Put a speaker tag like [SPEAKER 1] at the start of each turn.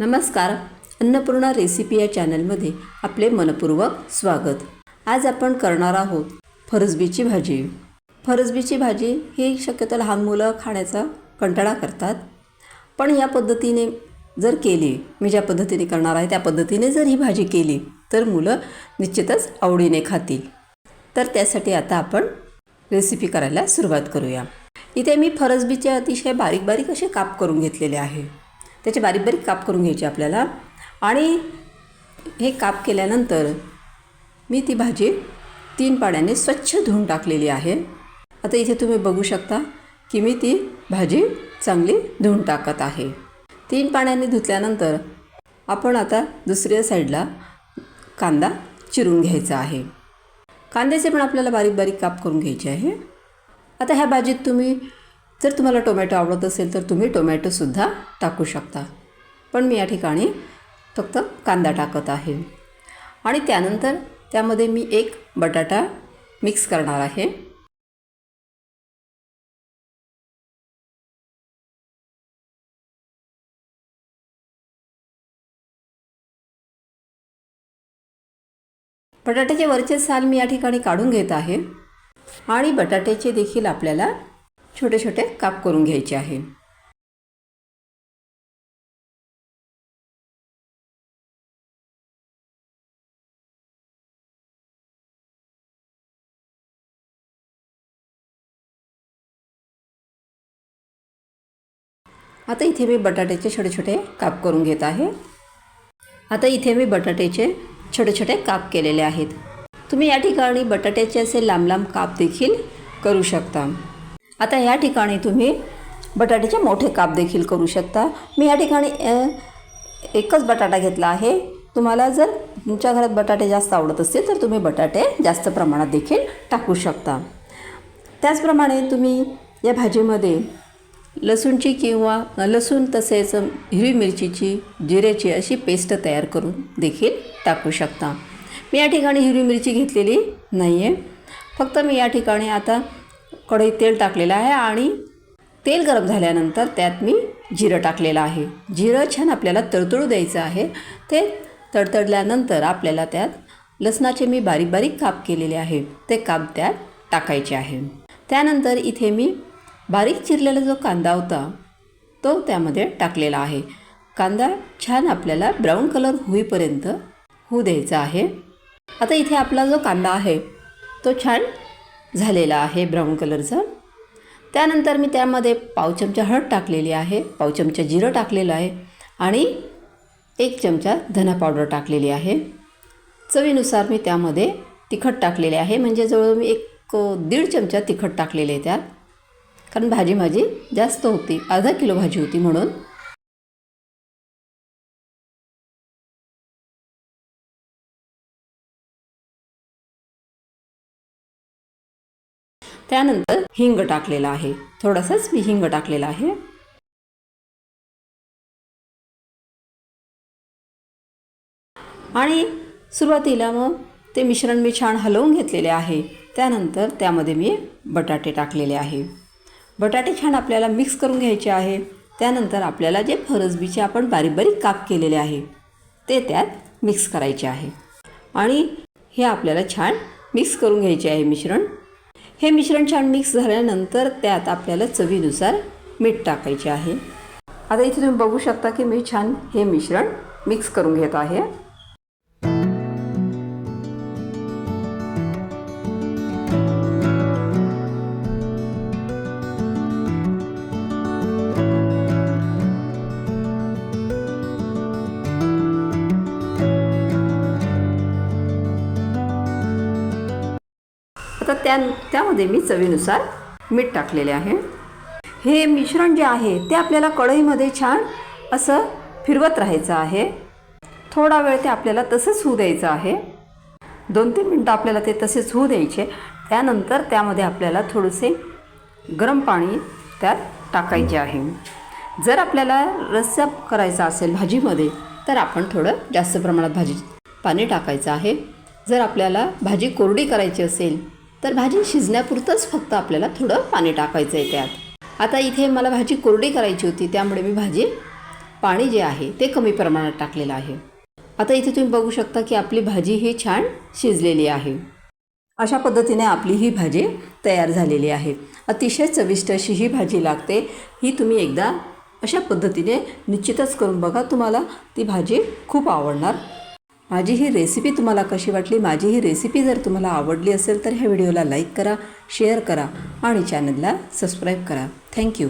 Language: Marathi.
[SPEAKER 1] नमस्कार अन्नपूर्णा रेसिपी या चॅनलमध्ये आपले मनपूर्वक स्वागत. आज आपण करणार आहोत फरसबीची भाजी. फरसबीची भाजी ही शक्यतो लहान मुलं खाण्याचा कंटाळा करतात. पण या पद्धतीने जर केली मी ज्या पद्धतीने करणार आहे त्या पद्धतीने जर ही भाजी केली तर मुलं निश्चितच आवडीने खातील. तर त्यासाठी आता आपण रेसिपी करायला सुरुवात करूया. इथे मी फरसबीचे अतिशय बारीक बारीक असे काप करून घेतलेले आहे. त्याचे बारीक बारीक काप करून घ्यायचे आपल्याला. आणि हे काप केल्यानंतर मी ती भाजी तीन पाण्याने स्वच्छ धुवून टाकलेली आहे. आता इथे तुम्ही बघू शकता की मी ती भाजी चांगली धुवून टाकत आहे. तीन पाण्याने धुतल्यानंतर आपण आता दुसऱ्या साईडला कांदा चिरून घ्यायचा आहे. कांद्याचे पण आपल्याला बारीक बारीक काप करून घ्यायचे आहे. आता ह्या भाजीत तुम्ही जर तुम्हाला टोमॅटो आवडत असेल तर तुम्ही टोमॅटोसुद्धा टाकू शकता. पण मी या ठिकाणी फक्त कांदा टाकत आहे. आणि त्यानंतर त्यामध्ये मी एक बटाटा मिक्स करणार आहे. बटाट्याचे वरचे साल मी या ठिकाणी काढून घेत आहे. आणि बटाट्याचे देखील आपल्याला छोटे छोटे काप करून घ्यायचे आहे. आता इथे मी बटाट्याचे छोटे छोटे काप करून घेत आहे. आता इथे मी बटाट्याचे छोटे छोटे काप केलेले आहेत. तुम्ही या ठिकाणी बटाट्याचे असे लांब लांब काप देखील करू शकता. आता या ठिकाणी तुम्ही बटाट्याचे मोठे काप देखील करू शकता. मी या ठिकाणी एकच बटाटा घेतला आहे. तुम्हाला जर तुमच्या घरात बटाटे जास्त आवडत असतील तर तुम्ही बटाटे जास्त प्रमाणात देखील टाकू शकता. त्याचप्रमाणे तुम्ही या भाजीमध्ये लसूणची किंवा लसूण तसेच हिरवी मिरचीची जिऱ्याची अशी पेस्ट तयार करून देखील टाकू शकता. मी या ठिकाणी हिरवी मिरची घेतलेली नाही आहे फक्त मी या ठिकाणी आता कढईत तेल टाकलेलं आहे आणि तेल गरम झाल्यानंतर त्यात मी जिरं टाकलेलं आहे. जिरं छान आपल्याला तडतडू द्यायचं आहे. ते तडतडल्यानंतर आपल्याला त्यात लसणाचे मी बारीक बारीक काप केलेले आहे. ते काप त्यात टाकायचे आहे. त्यानंतर इथे मी बारीक चिरलेला जो कांदा होता तो त्यामध्ये टाकलेला आहे. कांदा छान आपल्याला ब्राऊन कलर होईपर्यंत होऊ द्यायचा आहे. आता इथे आपला जो कांदा आहे तो छान झालेला आहे ब्राऊन कलरचा. त्यानंतर मी त्यामध्ये पाव चमचा हळद टाकलेली आहे पाव चमचा जिरं टाकलेलं आहे आणि एक चमचा धना पावडर टाकलेली आहे. चवीनुसार मी त्यामध्ये तिखट टाकलेले आहे म्हणजे जवळ मी एक दीड चमचा तिखट टाकलेले आहे त्यात. कारण भाजी माझी जास्त होती अर्धा किलो भाजी होती म्हणून. त्यानंतर हिंग टाकलेला आहे. थोडासाच मी हिंग टाकलेला आहे. आणि सुरुवातीला मग ते मिश्रण मी छान हलवून घेतलेले आहे. त्यानंतर त्यामध्ये मी बटाटे टाकलेले आहे. बटाटे छान आपल्याला मिक्स करून घ्यायचे आहे. त्यानंतर आपल्याला जे फरसबीचे आपण बारीक बारीक काप केलेले आहे ते त्यात मिक्स करायचे आहे. आणि हे आपल्याला छान मिक्स करून घ्यायचे आहे मिश्रण. हे मिश्रण छान मिक्स झाल्यानंतर त्यात आपल्याला चवीनुसार मीठ टाकायचे आहे. आता इथे तुम्ही बघू शकता की मी छान हे मिश्रण मिक्स करून घेत आहे. त्या त्यामध्ये मी चवीनुसार मीठ टाकलेले आहे. हे मिश्रण जे आहे ते आपल्याला कढईमध्ये छान असं फिरवत राहायचं आहे. थोडा वेळ ते आपल्याला तसंच होऊ द्यायचं आहे. दोन तीन मिनटं आपल्याला ते तसेच होऊ द्यायचे. त्यानंतर त्यामध्ये आपल्याला थोडेसे गरम पाणी त्यात टाकायचे आहे. जर आपल्याला रस्सा करायचा असेल भाजीमध्ये तर आपण थोडं जास्त प्रमाणात भाजी पाणी टाकायचं आहे. जर आपल्याला भाजी कोरडी करायची असेल तर भाजी शिजण्यापुरतंच फक्त आपल्याला थोडं पाणी टाकायचं आहे त्यात. आता इथे मला भाजी कोरडी करायची होती त्यामुळे मी भाजी पाणी जे आहे ते कमी प्रमाणात टाकलेलं आहे. आता इथे तुम्ही बघू शकता की आपली भाजी ही छान शिजलेली आहे. अशा पद्धतीने आपली ही भाजी तयार झालेली आहे. अतिशय चविष्ट अशी ही भाजी लागते. ही तुम्ही एकदा अशा पद्धतीने निश्चितच करून बघा तुम्हाला ती भाजी खूप आवडणार. माझी ही रेसिपी तुम्हाला कशी वाटली? माझी ही रेसिपी जर तुम्हाला आवडली असेल तर ह्या व्हिडिओला लाईक करा शेअर करा आणि चॅनलला सबस्क्राईब करा. थँक्यू